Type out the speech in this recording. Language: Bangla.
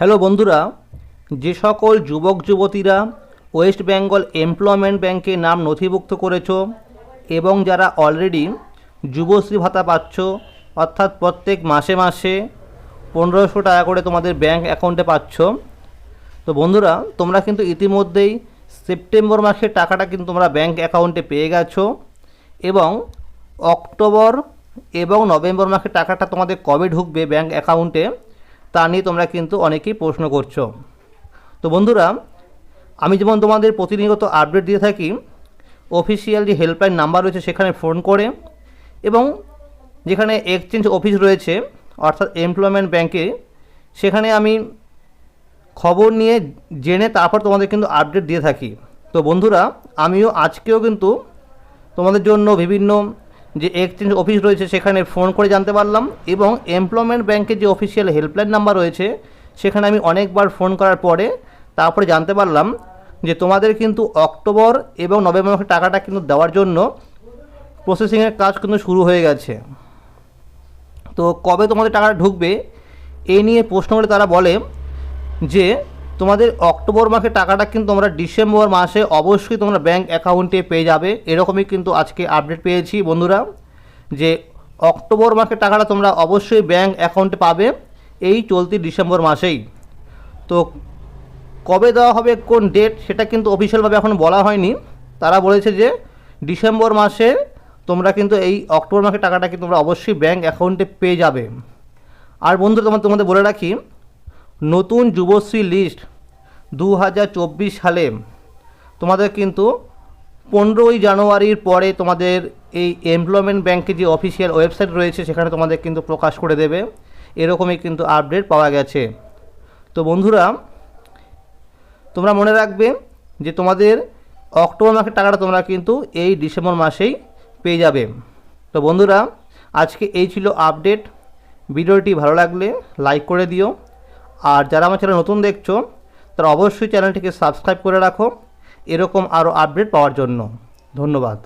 হ্যালো বন্ধুরা, যে সকল যুবক যুবতীরা ওয়েস্ট বেঙ্গল এমপ্লয়মেন্ট ব্যাংকে নাম নথিভুক্ত করেছ এবং যারা অলরেডি যুবশ্রী ভাতা পাচ্ছ, অর্থাৎ প্রত্যেক মাসে মাসে পনেরোশো টাকা করে তোমাদের ব্যাংক অ্যাকাউন্টে পাচ্ছ, তো বন্ধুরা, তোমরা কিন্তু ইতিমধ্যেই সেপ্টেম্বর মাসের টাকাটা কিন্তু তোমরা ব্যাংক অ্যাকাউন্টে পেয়ে গেছো এবং অক্টোবর এবং নভেম্বর মাসের টাকাটা তোমাদের কবে ঢুকবে ব্যাংক অ্যাকাউন্টে তা নিয়ে তোমরা কিন্তু অনেকেই প্রশ্ন করছ। তো বন্ধুরা, আমি যেমন তোমাদের প্রতিনিয়ত আপডেট দিয়ে থাকি অফিসিয়াল যে হেল্পলাইন নাম্বার রয়েছে সেখানে ফোন করে এবং যেখানে এক্সচেঞ্জ অফিস রয়েছে, অর্থাৎ এমপ্লয়মেন্ট ব্যাংকে সেখানে আমি খবর নিয়ে জেনে তারপর তোমাদের কিন্তু আপডেট দিয়ে থাকি। তো বন্ধুরা, আমিও আজকেও কিন্তু তোমাদের জন্য বিভিন্ন যে এক্সচেঞ্জ অফিস রয়েছে, সেখানে ফোন করে জানতে পারলাম এবং এমপ্লয়মেন্ট ব্যাংকের যে অফিসিয়াল হেল্পলাইন নাম্বার রয়েছে, সেখানে আমি অনেকবার ফোন করার পরে তারপরে জানতে পারলাম যে তোমাদের কিন্তু অক্টোবর এবং নভেম্বর মাসের টাকাটা কিন্তু দেওয়ার জন্য প্রসেসিংয়ের কাজ কিন্তু শুরু হয়ে গেছে। তো কবে তোমাদের টাকাটা ঢুকবে, এই নিয়ে প্রশ্ন করে তারা বলে যে তোমাদের অক্টোবর মাসে টাকাটা কিন্তু তোমরা ডিসেম্বর মাসে অবশ্যই তোমরা ব্যাঙ্ক অ্যাকাউন্টে পেয়ে যাবে। এরকমই কিন্তু আজকে আপডেট পেয়েছি বন্ধুরা, যে অক্টোবর মাসে টাকাটা তোমরা অবশ্যই ব্যাঙ্ক অ্যাকাউন্টে পাবে এই চলতি ডিসেম্বর মাসেই। তো কবে দেওয়া হবে, কোন ডেট সেটা কিন্তু অফিসিয়ালভাবে এখন বলা হয়নি। তারা বলেছে যে ডিসেম্বর মাসে তোমরা কিন্তু এই অক্টোবর মাসের টাকাটা কিন্তু তোমরা অবশ্যই ব্যাঙ্ক অ্যাকাউন্টে পেয়ে যাবে। আর বন্ধু তোমার তোমাদের বলে রাখি নতুন যুবশ্রী লিস্ট দু হাজার চব্বিশ সালে। তোমাদের কিন্তু পনেরোই জানুয়ারির পরে তোমাদের এই এমপ্লয়মেন্ট ব্যাংকের যে অফিসিয়াল ওয়েবসাইট রয়েছে, সেখানে তোমাদের কিন্তু প্রকাশ করে দেবে। এরকমই কিন্তু আপডেট পাওয়া গেছে। তো বন্ধুরা, তোমরা মনে রাখবে যে তোমাদের অক্টোবর মাসের টাকাটা তোমরা কিন্তু এই ডিসেম্বর মাসেই পেয়ে যাবে। তো বন্ধুরা, আজকে এই ছিল আপডেট ভিডিওটি ভালো লাগলে লাইক করে দিও। আর যারা আমার চ্যানেল নতুন দেখছ, তারা অবশ্যই চ্যানেলটিকে সাবস্ক্রাইব করে রাখো। এরকম আরও আপডেট পাওয়ার জন্য। ধন্যবাদ।